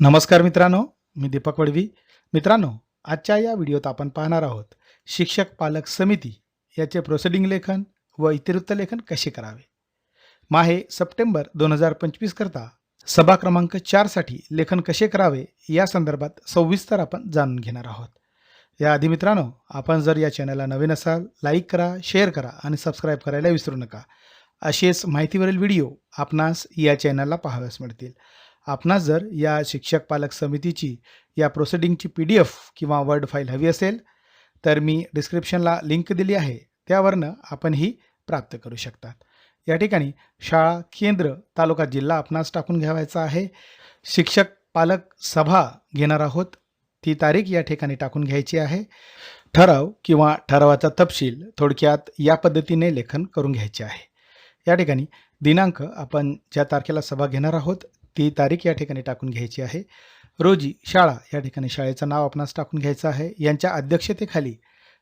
नमस्कार मित्रांनो मी दीपक वडवी. मित्रांनो आजच्या या व्हिडिओत आपण पाहणार आहोत शिक्षक पालक समिती याचे प्रोसिडिंग लेखन व इतिवृत्त लेखन कसे करावे? माहे सप्टेंबर दोन हजार पंचवीस करता सभा क्रमांक चारसाठी लेखन कसे करावे या संदर्भात सविस्तर आपण जाणून घेणार आहोत. याआधी मित्रांनो आपण जर या चॅनलला नवीन असाल लाईक करा शेअर करा आणि सबस्क्राईब करायला विसरू नका. असेच माहितीवरील व्हिडिओ आपणास या चॅनलला पाहाव्यास मिळतील. आपणास जर या शिक्षक पालक समितीची या प्रोसिडिंगची पी डी एफ किंवा वर्ड फाईल हवी असेल तर मी डिस्क्रिप्शनला लिंक दिली आहे. त्यावरनं आपण ही प्राप्त करू शकतात. या ठिकाणी शाळा केंद्र तालुका जिल्हा आपणास टाकून घ्यावायचा आहे. शिक्षक पालक सभा घेणार आहोत. ती तारीख या ठिकाणी टाकून घ्यायची आहे. ठराव किंवा ठरावाचा तपशील थोडक्यात या पद्धतीने लेखन करून घ्यायचे आहे. या ठिकाणी दिनांक आपण ज्या तारखेला सभा घेणार आहोत ती तारीख या ठिकाणी टाकून घ्यायची आहे. रोजी शाळा या ठिकाणी शाळेचं नाव आपणास टाकून घ्यायचं आहे. यांच्या अध्यक्षतेखाली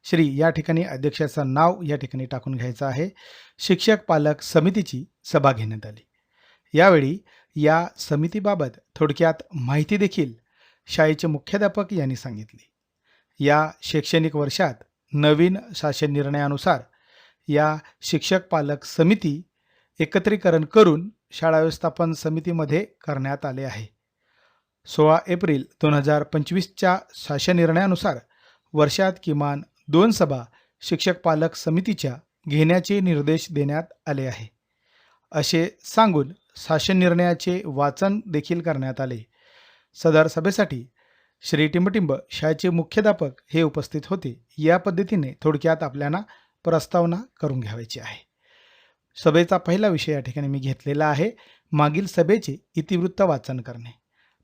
श्री या ठिकाणी अध्यक्षाचं नाव या ठिकाणी टाकून घ्यायचं आहे. शिक्षक पालक समितीची सभा घेण्यात आली. यावेळी या समितीबाबत थोडक्यात माहिती देखील शाळेचे मुख्याध्यापक यांनी सांगितली. या शैक्षणिक वर्षात नवीन शासन निर्णयानुसार या शिक्षक पालक समिती एकत्रीकरण करून शाळा व्यवस्थापन समितीमध्ये करण्यात आले आहे. सोळा एप्रिल दोन हजार पंचवीसच्या शासन निर्णयानुसार वर्षात किमान दोन सभा शिक्षक पालक समितीच्या घेण्याचे निर्देश देण्यात आले आहे. असे सांगून शासन निर्णयाचे वाचन देखील करण्यात आले. सदर सभेसाठी श्री टिंबटिंब शाळेचे मुख्याध्यापक हे उपस्थित होते. या पद्धतीने थोडक्यात आपल्याला प्रस्तावना करून घ्यावायची आहे. सभेचा पहिला विषय या ठिकाणी मी घेतलेला आहे. मागील सभेचे इतिवृत्त वाचन करणे.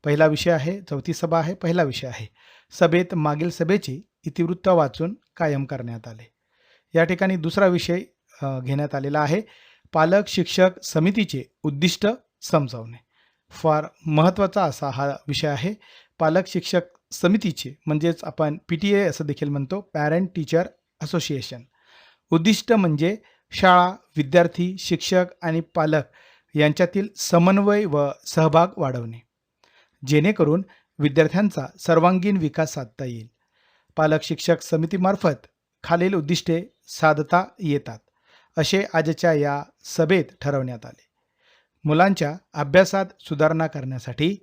पहिला विषय आहे चौथी सभा आहे पहिला विषय आहे. सभेत मागील सभेचे इतिवृत्त वाचून कायम करण्यात आले. या ठिकाणी दुसरा विषय घेण्यात आलेला आहे. पालक शिक्षक समितीचे उद्दिष्ट समजावणे. फार महत्त्वाचा असा हा विषय आहे. पालक शिक्षक समितीचे म्हणजेच आपण पी टी ए असं देखील म्हणतो पॅरेंट टीचर असोसिएशन. उद्दिष्ट म्हणजे शाळा विद्यार्थी शिक्षक आणि पालक यांच्यातील समन्वय व सहभाग वाढवणे. जेणेकरून विद्यार्थ्यांचा सर्वांगीण विकास साधता येईल. पालक शिक्षक समितीमार्फत खालील उद्दिष्टे साधता येतात असे आजच्या या सभेत ठरवण्यात आले. मुलांच्या अभ्यासात सुधारणा करण्यासाठी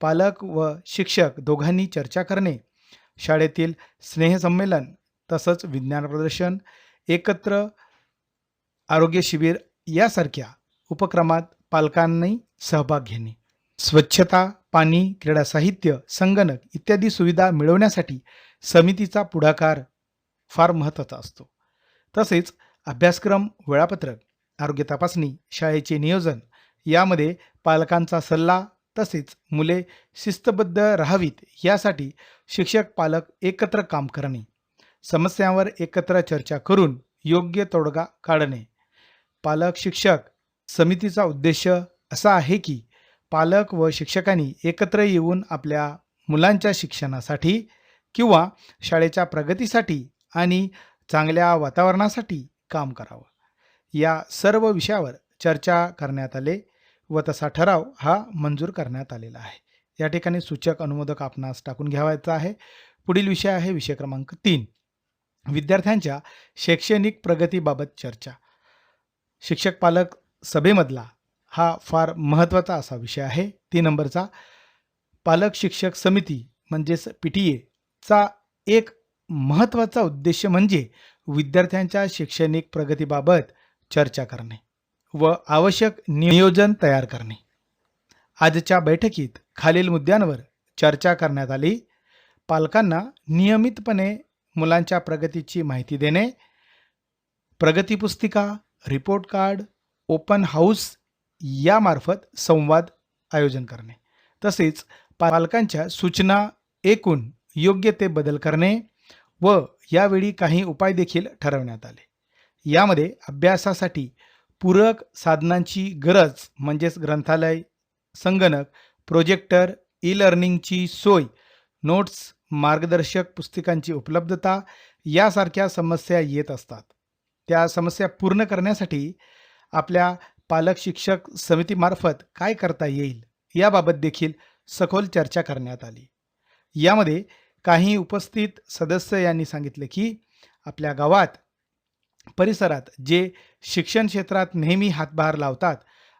पालक व शिक्षक दोघांनी चर्चा करणे शाळेतील स्नेहसंमेलन तसंच विज्ञान प्रदर्शन एकत्र आरोग्य शिबिर यासारख्या उपक्रमात पालकांनी सहभाग घेणे. स्वच्छता पाणी क्रीडा साहित्य संगणक इत्यादी सुविधा मिळवण्यासाठी समितीचा पुढाकार फार महत्त्वाचा असतो. तसेच अभ्यासक्रम वेळापत्रक आरोग्य तपासणी शाळेचे नियोजन यामध्ये पालकांचा सल्ला तसेच मुले शिस्तबद्ध राहावीत यासाठी शिक्षक पालक एकत्र काम करणे. समस्यांवर एकत्र चर्चा करून योग्य तोडगा काढणे. पालक शिक्षक समितीचा उद्देश असा आहे की पालक व शिक्षकांनी एकत्र येऊन आपल्या मुलांच्या शिक्षणासाठी किंवा शाळेच्या प्रगतीसाठी आणि चांगल्या वातावरणासाठी काम करावं. या सर्व विषयावर चर्चा करण्यात आले व तसा ठराव हा मंजूर करण्यात आलेला आहे. या ठिकाणी सूचक अनुमोदक आपणास टाकून घ्यावायचा आहे. पुढील विषय आहे विषय क्रमांक तीन. विद्यार्थ्यांच्या शैक्षणिक प्रगतीबाबत चर्चा. शिक्षक पालक सभेमधला हा फार महत्त्वाचा असा विषय आहे. तीन नंबरचा पालक शिक्षक समिती म्हणजेच पी टी एचा एक महत्त्वाचा उद्देश म्हणजे विद्यार्थ्यांच्या शैक्षणिक प्रगतीबाबत चर्चा करणे व आवश्यक नियोजन तयार करणे. आजच्या बैठकीत खालील मुद्द्यांवर चर्चा करण्यात आली. पालकांना नियमितपणे मुलांच्या प्रगतीची माहिती देणे. प्रगती पुस्तिका रिपोर्ट कार्ड ओपन हाऊस यामार्फत संवाद आयोजन करणे. तसेच पालकांच्या सूचना एकूण योग्य ते बदल करणे व यावेळी काही उपाय देखील ठरवण्यात आले. यामध्ये अभ्यासासाठी पूरक साधनांची गरज म्हणजेच ग्रंथालय संगणक प्रोजेक्टर ई लर्निंगची सोय नोट्स मार्गदर्शक पुस्तिकांची उपलब्धता यासारख्या समस्या येत असतात. त्या समस्या पूर्ण करण्यासाठी आपल्या पालक शिक्षक समितीमार्फत काय करता येईल याबाबत देखील सखोल चर्चा करण्यात आली. यामध्ये काही उपस्थित सदस्य यांनी सांगितले की आपल्या गावात परिसरात जे शिक्षण क्षेत्रात नेहमी हातभार लावतात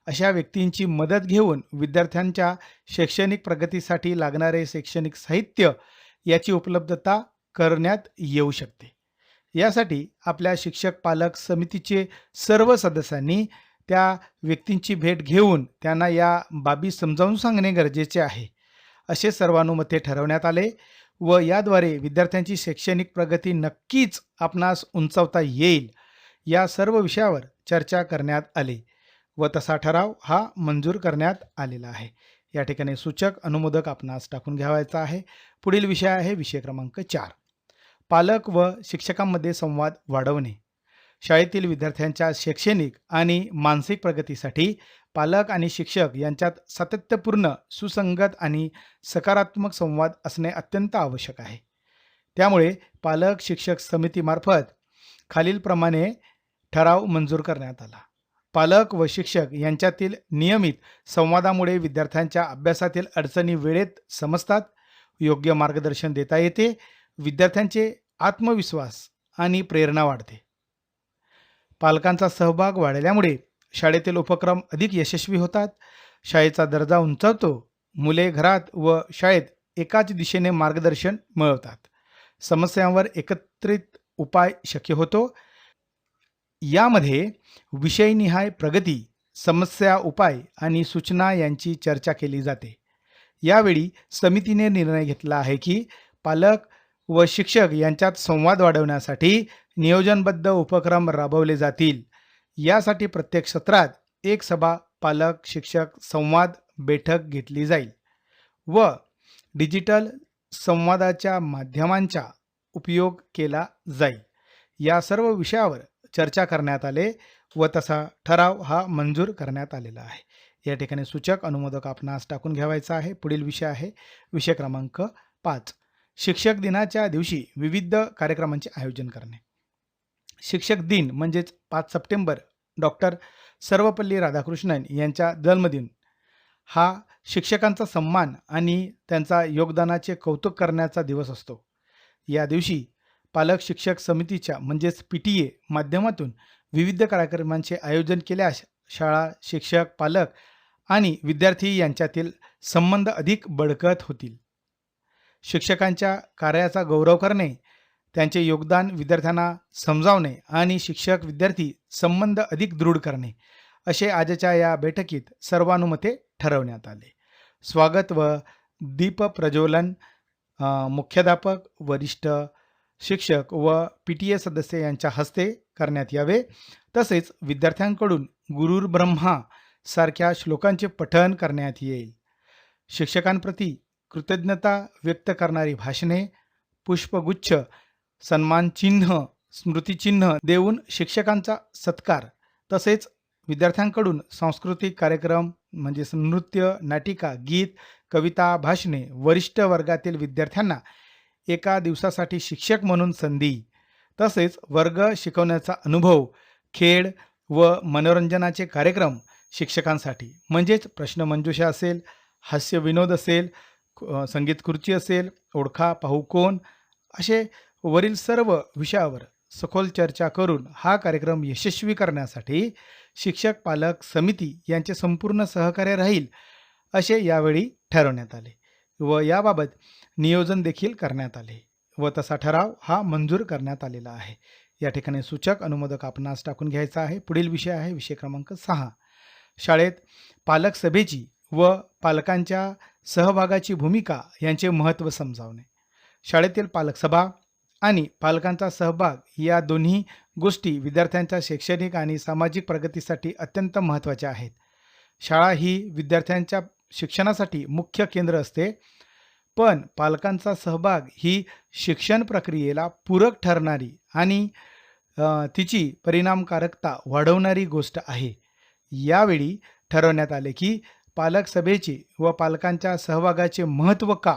अशा व्यक्तींची मदत घेऊन विद्यार्थ्यांच्या शैक्षणिक प्रगतीसाठी लागणारे शैक्षणिक साहित्य याची उपलब्धता करण्यात येऊ शकते. यासाठी आपल्या शिक्षक पालक समितीचे सर्व सदस्यांनी त्या व्यक्तींची भेट घेऊन त्यांना या बाबी समजावून सांगणे गरजेचे आहे. असे सर्वानुमते ठरवण्यात आले व याद्वारे विद्यार्थ्यांची शैक्षणिक प्रगती नक्कीच आपणास उंचावता येईल या सर्व विषयावर चर्चा करण्यात आली व तसा ठराव हा मंजूर करण्यात आलेला आहे. या ठिकाणी सूचक अनुमोदक आपणास टाकून घ्यावायचा आहे. पुढील विषय आहे विषय क्रमांक चार. पालक व शिक्षकांमध्ये संवाद वाढवणे. शाळेतील विद्यार्थ्यांच्या शैक्षणिक आणि मानसिक प्रगतीसाठी पालक आणि शिक्षक यांच्यात सातत्यपूर्ण सुसंगत आणि सकारात्मक संवाद असणे अत्यंत आवश्यक आहे. त्यामुळे पालक शिक्षक समितीमार्फत खालीलप्रमाणे ठराव मंजूर करण्यात आला. पालक व शिक्षक यांच्यातील नियमित संवादामुळे विद्यार्थ्यांच्या अभ्यासातील अडचणी वेळेत समजतात योग्य मार्गदर्शन देता येते विद्यार्थ्यांचे आत्मविश्वास आणि प्रेरणा वाढते. पालकांचा सहभाग वाढल्यामुळे शाळेतील उपक्रम अधिक यशस्वी होतात. शाळेचा दर्जा उंचावतो. मुले घरात व शाळेत एकाच दिशेने मार्गदर्शन मिळवतात. समस्यांवर एकत्रित उपाय शक्य होतो. यामध्ये विषयनिहाय प्रगती समस्या उपाय आणि सूचना यांची चर्चा केली जाते. यावेळी समितीने निर्णय घेतला आहे की पालक व शिक्षक यांच्यात संवाद वाढवण्यासाठी नियोजनबद्ध उपक्रम राबवले जातील. यासाठी प्रत्येक सत्रात एक सभा पालक शिक्षक संवाद बैठक घेतली जाईल व डिजिटल संवादाच्या माध्यमांचा उपयोग केला जाईल. या सर्व विषयावर चर्चा करण्यात आले व तसा ठराव हा मंजूर करण्यात आलेला आहे. या ठिकाणी सूचक अनुमोदक आपणास टाकून घ्यावायचा आहे. पुढील विषय आहे विषय क्रमांक पाच. शिक्षक दिनाच्या दिवशी विविध कार्यक्रमांचे आयोजन करणे. शिक्षक दिन म्हणजेच पाच सप्टेंबर डॉक्टर सर्वपल्ली राधाकृष्णन यांचा जन्मदिन. हा शिक्षकांचा सन्मान आणि त्यांचा योगदानाचे कौतुक करण्याचा दिवस असतो. या दिवशी पालक शिक्षक समितीच्या म्हणजेच पी टी ए माध्यमातून विविध कार्यक्रमांचे आयोजन केल्यास शाळा शिक्षक पालक आणि विद्यार्थी यांच्यातील संबंध अधिक बळकट होतील. शिक्षकांच्या कार्याचा गौरव करणे त्यांचे योगदान विद्यार्थ्यांना समजावणे आणि शिक्षक विद्यार्थी संबंध अधिक दृढ करणे असे आजच्या या बैठकीत सर्वानुमते ठरवण्यात आले. स्वागत व दीप प्रज्वलन मुख्याध्यापक वरिष्ठ शिक्षक व पी टी ए सदस्य यांच्या हस्ते करण्यात यावे. तसेच विद्यार्थ्यांकडून गुरुर्ब्रह्मा सारख्या श्लोकांचे पठण करण्यात येईल. शिक्षकांप्रती कृतज्ञता व्यक्त करणारी भाषणे पुष्पगुच्छ सन्मानचिन्ह स्मृतिचिन्ह देऊन शिक्षकांचा सत्कार. तसेच विद्यार्थ्यांकडून सांस्कृतिक कार्यक्रम म्हणजे नृत्य नाटिका गीत कविता भाषणे वरिष्ठ वर्गातील विद्यार्थ्यांना एका दिवसासाठी शिक्षक म्हणून संधी. तसेच वर्ग शिकवण्याचा अनुभव खेळ व मनोरंजनाचे कार्यक्रम शिक्षकांसाठी. म्हणजेच प्रश्नमंजुषा असेल हास्य विनोद असेल संगीत खुर्ची असेल ओळखा पाहू कोण? असे वरील सर्व विषयावर सखोल चर्चा करून हा कार्यक्रम यशस्वी करण्यासाठी शिक्षक पालक समिती यांचे संपूर्ण सहकार्य राहील असे यावेळी ठरवण्यात आले व याबाबत नियोजन देखील करण्यात आले व तसा ठराव हा मंजूर करण्यात आलेला आहे. या ठिकाणी सूचक अनुमोदक आपणास टाकून घ्यायचा आहे. पुढील विषय आहे विषय क्रमांक सहा. शाळेत पालक सभेची व पालकांच्या सहभागाची भूमिका यांचे महत्त्व समजावणे. शाळेतील पालक सभा आणि पालकांचा सहभाग या दोन्ही गोष्टी विद्यार्थ्यांच्या शैक्षणिक आणि सामाजिक प्रगतीसाठी अत्यंत महत्त्वाच्या आहेत. शाळा ही विद्यार्थ्यांच्या शिक्षणासाठी मुख्य केंद्र असते पण पालकांचा सहभाग ही शिक्षण प्रक्रियेला पूरक ठरणारी आणि तिची परिणामकारकता वाढवणारी गोष्ट आहे. यावेळी ठरवण्यात आले की पालक सभेचे व पालकांच्या सहभागाचे महत्त्व का?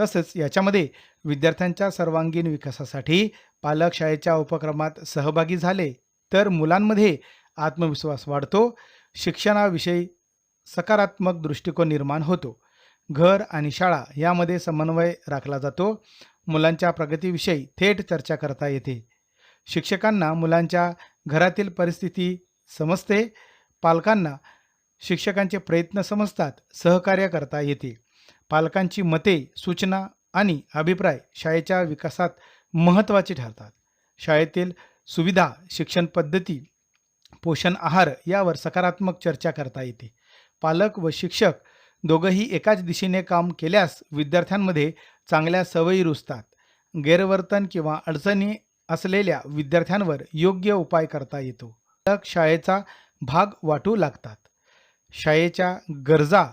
तसंच याच्यामध्ये विद्यार्थ्यांच्या सर्वांगीण विकासासाठी पालक शाळेच्या उपक्रमात सहभागी झाले तर मुलांमध्ये आत्मविश्वास वाढतो शिक्षणाविषयी सकारात्मक दृष्टिकोन निर्माण होतो. घर आणि शाळा यामध्ये समन्वय राखला जातो. मुलांच्या प्रगतीविषयी थेट चर्चा करता येते. शिक्षकांना मुलांच्या घरातील परिस्थिती समजते. पालकांना शिक्षकांचे प्रयत्न समजतात सहकार्य करता येते. पालकांची मते सूचना आणि अभिप्राय शाळेच्या विकासात महत्त्वाचे ठरतात. शाळेतील सुविधा शिक्षण पद्धती पोषण आहार यावर सकारात्मक चर्चा करता येते. पालक व शिक्षक दोघंही एकाच दिशेने काम केल्यास विद्यार्थ्यांमध्ये चांगल्या सवयी रुजतात. गैरवर्तन किंवा अडचणी असलेल्या विद्यार्थ्यांवर योग्य उपाय करता येतो. पालक शाळेचा भाग वाटू लागतात. शाळेच्या गरजा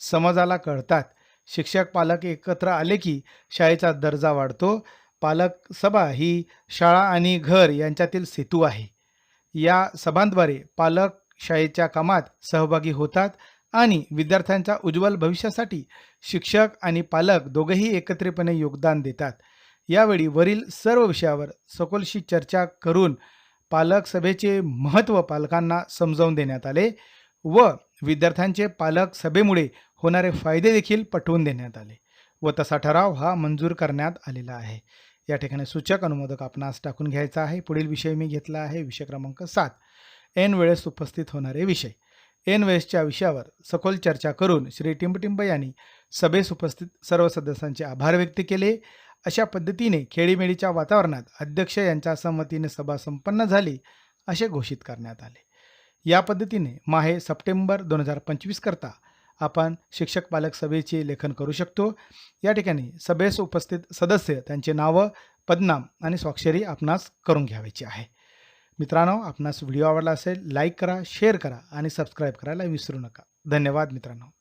समाजाला कळतात. शिक्षक पालक एकत्र आले की शाळेचा दर्जा वाढतो. पालक सभा ही शाळा आणि घर यांच्यातील सेतू आहे. या सभांद्वारे पालक शाळेच्या कामात सहभागी होतात आणि विद्यार्थ्यांच्या उज्ज्वल भविष्यासाठी शिक्षक आणि पालक दोघेही एकत्रितपणे योगदान देतात. यावेळी वरील सर्व विषयावर सखोलशी चर्चा करून पालक सभेचे महत्त्व पालकांना समजावून देण्यात आले. व विद्यार्थ्यांचे पालक सभेमुळे होणारे फायदे देखील पटवून देण्यात आले व तसा ठराव हा मंजूर करण्यात आलेला आहे. या ठिकाणी सूचक अनुमोदक आपणास टाकून घ्यायचा आहे. पुढील विषय मी घेतला आहे. विषय क्रमांक सात. ऐन वेळेस उपस्थित होणारे विषय. एन वेळेसच्या विषयावर सखोल चर्चा करून श्री टिंबटिंब यांनी सभेस उपस्थित सर्व सदस्यांचे आभार व्यक्त केले. अशा पद्धतीने खेळीमेळीच्या वातावरणात अध्यक्ष यांच्या संमतीने सभा संपन्न झाली असे घोषित करण्यात आले. या पद्धतीने माहे सप्टेंबर दोन हजार पंचवीस करता आपण शिक्षक पालक सभेचे लेखन करू शकतो. या ठिकाणी सभेस उपस्थित सदस्य त्यांचे नावं पदनाम आणि स्वाक्षरी आपणास करून घ्यावायची आहे. मित्रांनो आपणास व्हिडिओ आवडला असेल लाईक करा शेअर करा आणि सबस्क्राईब करायला विसरू नका. धन्यवाद मित्रांनो.